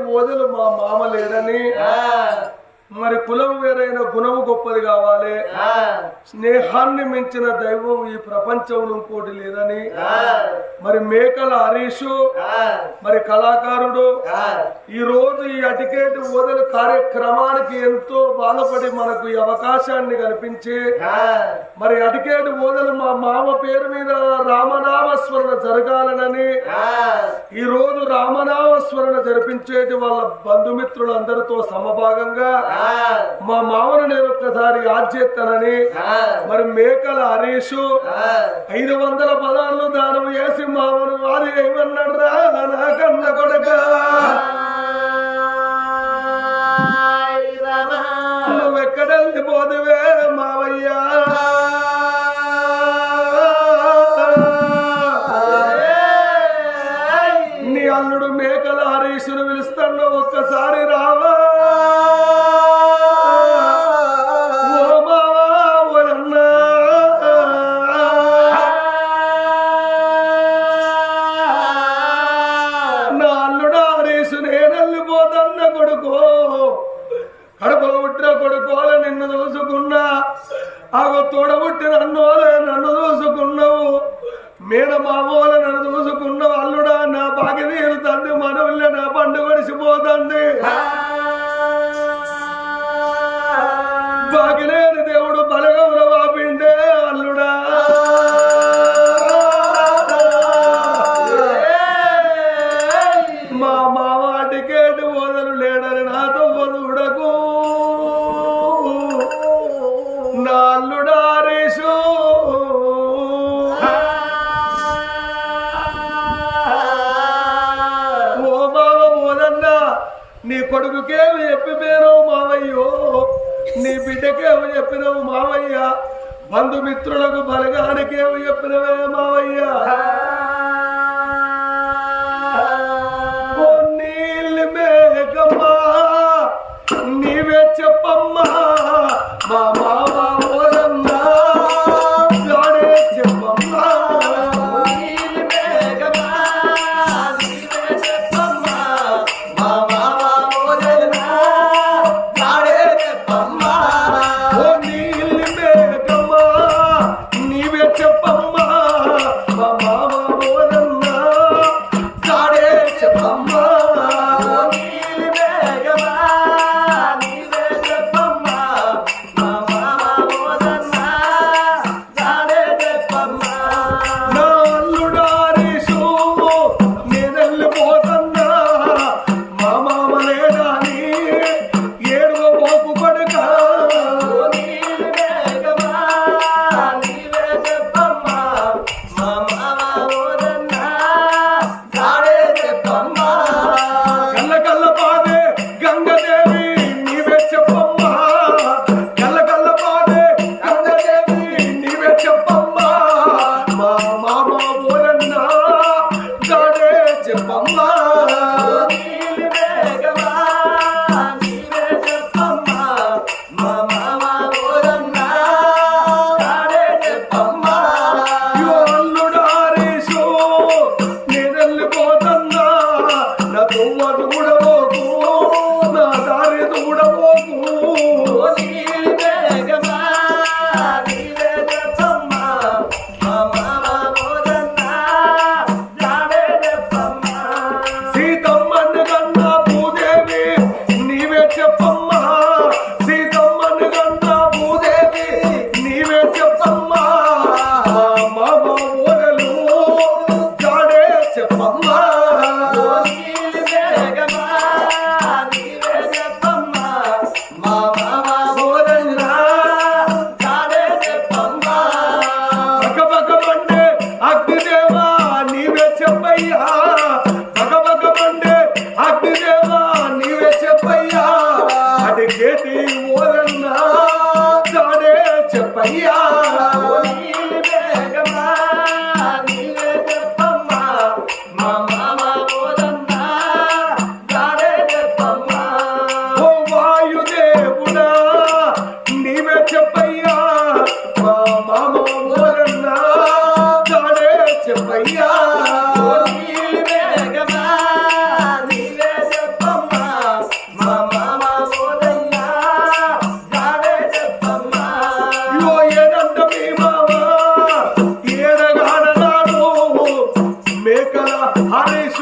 అటికేటి ఓదలు మా మామ లేడని. మరి కులం వేరైన గుణము గొప్పది కావాలి. స్నేహాన్ని మించిన దైవం ఈ ప్రపంచంలో ఇంకోటి లేదని. మరి మేకల హరీషు మరి కళాకారుడు ఈ రోజు ఈ అటికేట్ ఓదల కార్యక్రమానికి ఎంతో బాధపడి మనకు ఈ అవకాశాన్ని కల్పించి మరి అటికేట్ ఓదలు మా మామ పేరు మీద రామనామస్మరణ జరగాలనని ఈ రోజు రామనామస్మరణ జరిపించేటి వాళ్ళ బంధుమిత్రులందరితో సమభాగంగా మా మామను నేను ఒక్కసారి యాద్ చేస్తానని మరి మేకల హరీషు ఐదు వందల పదాలు దానం చేసి మామను వారి ఏమన్నాడు రా నా కన్న కొడక. నువ్వు ఎక్కడెళ్ళి పోదువే పుట్టిన కొడుకోలే నిన్ను చూసుకున్నా. ఆగో తోడబుట్టిన అన్నోలే నన్ను చూసుకున్నావు. మీద మామూలు నన్ను చూసుకున్నావు. అల్లుడా నా బాగి తీరుతుంది మనవుల్లే నా పండు గడిచిపోతుంది బాగిలేని నీ చెప్పినావు మావయ్య. బంధుమిత్రులకు బలగానికేమి చెప్పినవే మావయ్య. Yeah.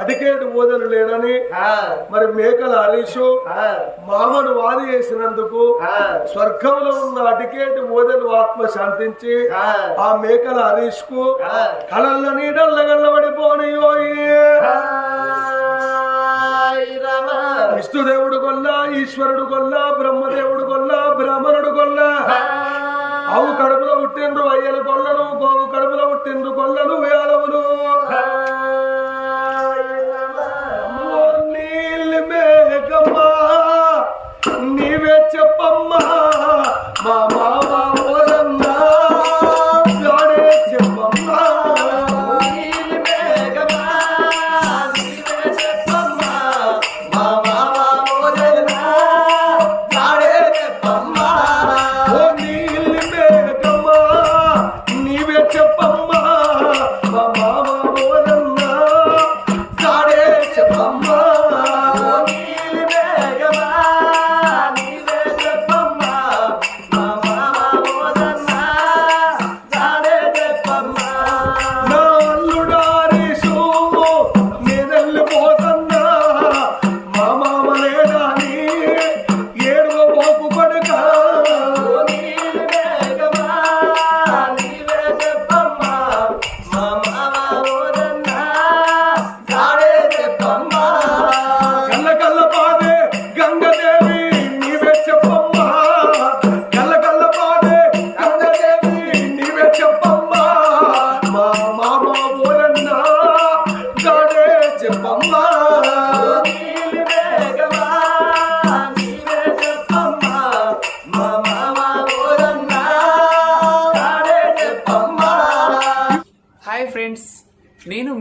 ఓదలు లేడని మరి మేకల హరీషు మామను వాది చేసినందుకు స్వర్గంలో ఉన్న అటికేటి ఓదలు ఆత్మ శాంతించి ఆ మేకల హరీష్కు కళల్ల నీడల్ల గల్లబడిపోని విష్ణుదేవుడు కొల్ల ఈశ్వరుడు కొల్ల బ్రహ్మదేవుడు కొల్ల బ్రాహ్మణుడు కొల్ల. ఆవు కడుపులో పుట్టిండ్రు అయ్యల కొల్లలు గోవు కడుపులో పుట్టిండ్రు కొల్లలు వేలవులు.